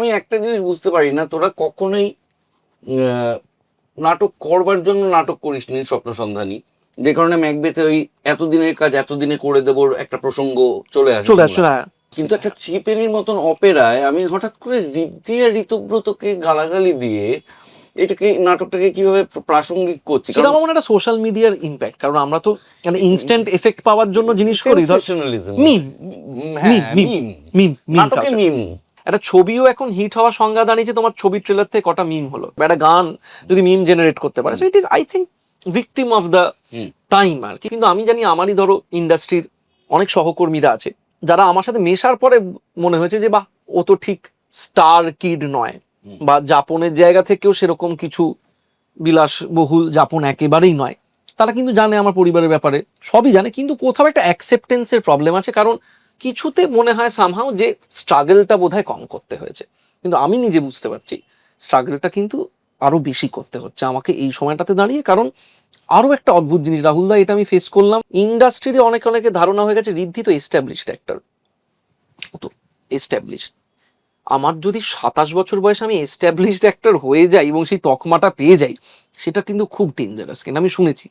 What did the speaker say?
আমি একটা জিনিস বুঝতে পারি না তোরা কখনোই নাটক করবার জন্য নাটক করিস নি স্বপ্ন সন্ধানী যে কারণে ম্যাকবেথে ওই এতদিনের কাজ এতদিনে করে দেবো একটা প্রসঙ্গ চলে আসে চলে আসছে হ্যাঁ। কিন্তু একটা চিপেনির মতন অপেরায় আমি হঠাৎ করে ঋদ্ধি আর ঋতব্রতকে গালাগালি দিয়ে এটাকে নাটকটাকে কীভাবে প্রাসঙ্গিক করছি? সেটা আমার মনে একটা সোশ্যাল মিডিয়ার ইম্প্যাক্ট কারণ আমরা তো মানে ইনস্ট্যান্ট এফেক্ট পাওয়ার জন্য জিনিস করি। মিম হ্যাঁ, মিম মিম মিম মিম একটা ছবিও এখন হিট হওয়ার সংজ্ঞা দাঁড়িয়েছে তোমার ছবির ট্রেলার থেকে কটা মিম হলো। একটা গান যদি মিম জেনারেট করতে পারে। So it is I think victim of the time আর কি। কিন্তু আমি জানি আমারই ধরো ইন্ডাস্ট্রির অনেক সহকর্মীরা আছে যারা আমার সাথে মেশার পরে মনে হয়েছে যে বাহ ও তো ঠিক স্টার কিড নয়। বা যাপনের জায়গা থেকেও সেরকম কিছু বিলাসবহুল যাপন একেবারেই নয়। তারা কিন্তু জানে আমার পরিবারের ব্যাপারে সবই জানে। কিন্তু কোথাও একটা অ্যাকসেপ্টেন্সের প্রবলেম আছে। কারণ কিছুতে মনে হয় সামহাও যে স্ট্রাগলটা বোধহয় কম করতে হয়েছে। কিন্তু আমি নিজে বুঝতে পারছি স্ট্রাগলটা কিন্তু আরও বেশি করতে হচ্ছে আমাকে এই সময়টাতে দাঁড়িয়ে। কারণ আরও একটা অদ্ভুত জিনিস, রাহুল দা, এটা আমি ফেস করলাম। ইন্ডাস্ট্রিতে অনেক, অনেকে ধারণা হয়ে গেছে ঋদ্ধি তো এস্টাবলিশড অ্যাক্টর তো এস্টাবলিশড আমার যদি সাতাশ বছর বয়সে আমি এস্টাবলিশড অ্যাক্টর হয়ে যাই এবং সেই তকমাটা পেয়ে যাই, সেটা কিন্তু খুব ডেঞ্জারাস কিন্তু আমি শুনেছি।